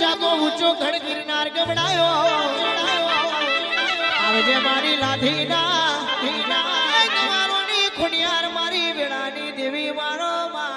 જાગો ઊંચો ગઢ ગિરનાર ગબડાયો આવજે મારી લાઠી ના ખુનિયાર મારી વેળાની દેવી મારો મા.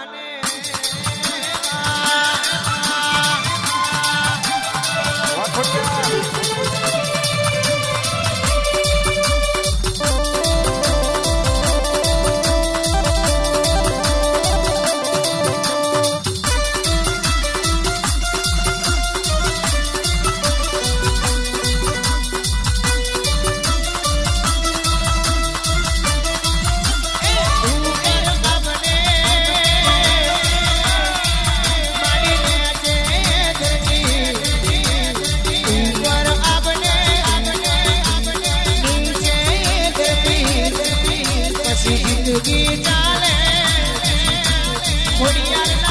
Where do you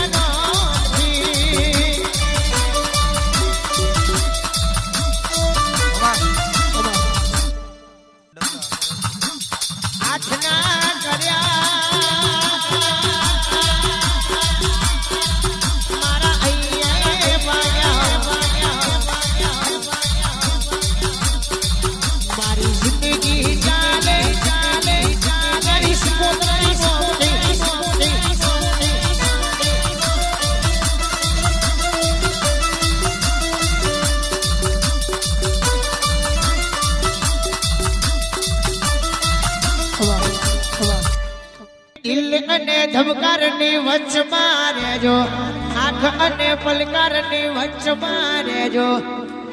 અને ધબકારની વચ્ચમાં રહેજો આંખ અને પલકારની વચ્ચમાં રહેજો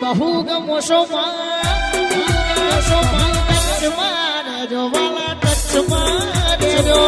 બહુ ગમોશો રહેજો વાલા ટચમાં રહેજો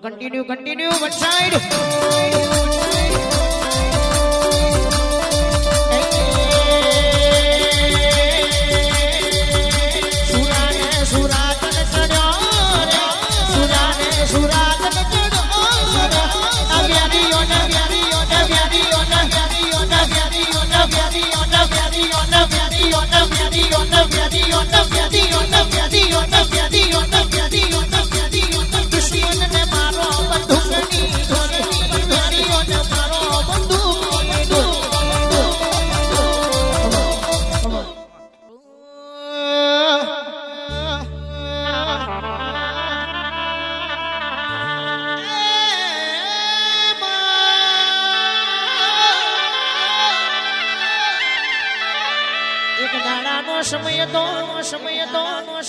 continue, continue, one side.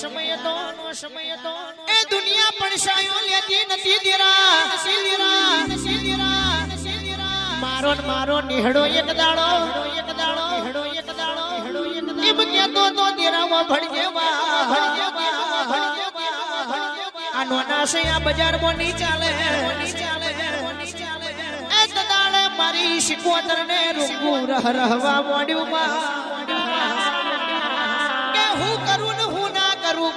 સમય તો નો, સમય તો એ દુનિયા પણ સાયો લેતી નથી દીરા. નથી દીરા નથી મારો મારો નિહડો એક દાડો એક દાડો નિહડો એક દાડો નિહડો એક દાડો. એમ કેતો તો દીરામાં ભણજેવા ભણજેવા ભણજેવા આ નોના છે, આ બજારમાં ની ચાલે ની ચાલે ની ચાલે. એ દાડે મારી શિકોતરને રૂંગું રહવા મોડ્યું માં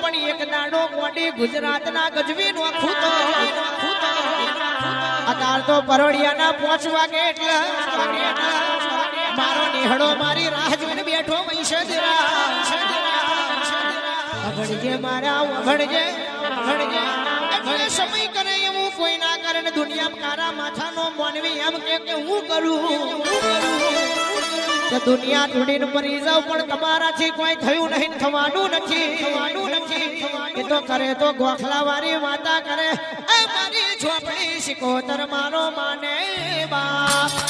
પણ એક દાડો મોડી ગુજરાતના ગજવી નો ખૂતો અતાર તો પરોડિયાના પોચ વાગે એટલે મારો નિહળો મારી રાહ જોઈને બેઠો પૈસે અભણજે મારા અભણજે અભણજે. એટલે સમય કરે એવું કોઈ ના કરે ને દુનિયામાં કારા માથાનો માનવી એમ કે હું કરું હું કરું? કે દુનિયા તોડીને મરી જાવ પણ તમારાથી કોઈ થયું નહીં થવાનું નથી. થવાનું નથી એ તો કરે તો ગોખલા વાળી વાતા કરે. એ મારી ઝોપડી શિકોતર મારો માને બાપ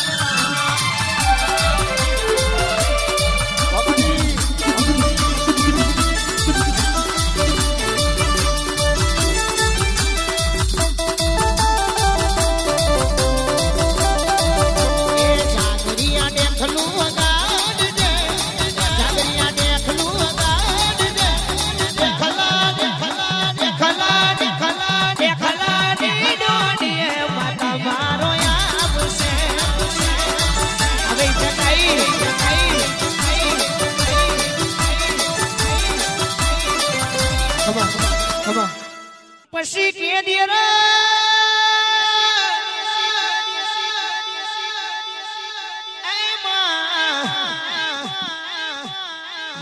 પછી કે દિયરા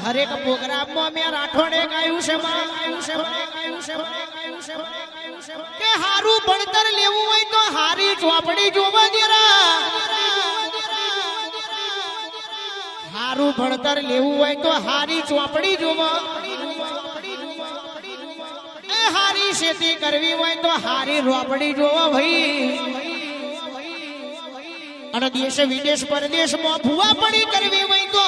હરેક પ્રોગ્રામમાં મેં રાઠોડે ગાયું છે કે હારું ભણતર લેવું હોય તો હારી ચોપડી જોવા જરા હારું ભણતર લેવું હોય તો હારી ચોપડી જોવા હારી ખેતી કરવી હોય તો હારી રોપડી જોવા ભાઈ. અને દેશ વિદેશ પરદેશમાં ભૂવા પડી કરવી હોય તો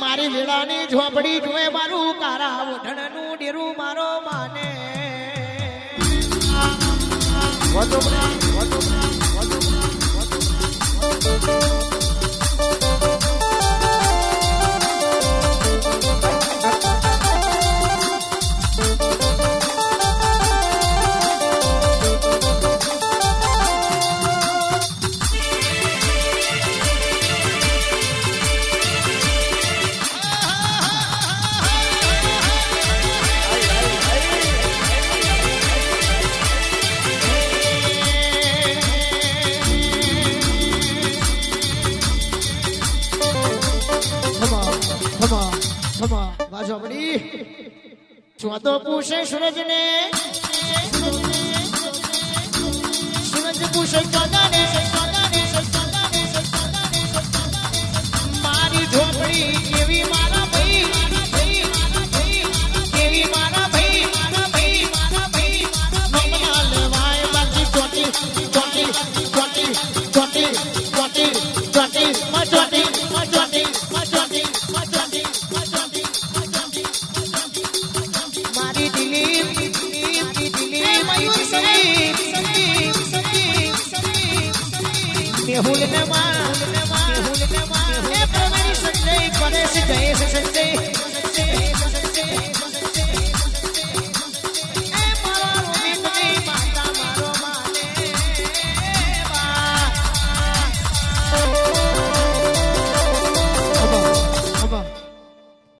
મારી વેળાની ઝોપડી જોએ મારું કારા ઓઢણનું ડેરું મારો માને. ખમા সমা বাজবনি চুয়া তো পুষে সুরজনে সুরজ পুষে কাদানে সে কাদানে